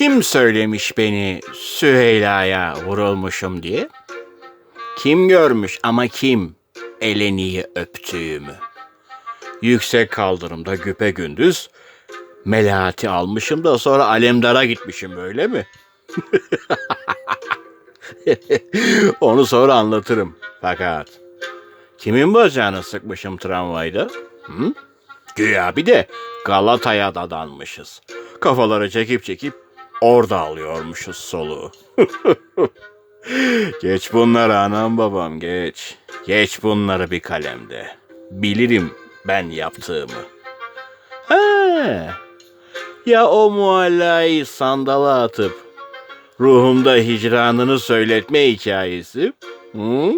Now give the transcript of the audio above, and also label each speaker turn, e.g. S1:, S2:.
S1: Kim söylemiş beni Süheyla'ya vurulmuşum diye? Kim görmüş ama kim Eleni'yi öptüğümü? Yüksek kaldırımda güpe gündüz Melati almışım da sonra Alemdar'a gitmişim öyle mi? Onu sonra anlatırım. Fakat kimin bacağını sıkmışım tramvayda? Hı? Güya bir de Galata'ya dadanmışız. Kafaları çekip çekip orada alıyormuşuz soluğu. geç bunları anam babam geç. Geç bunları bir kalemde. Bilirim ben yaptığımı. He. Ya o muallayı sandala atıp ruhumda hicranını söyletme hikayesi? Hı?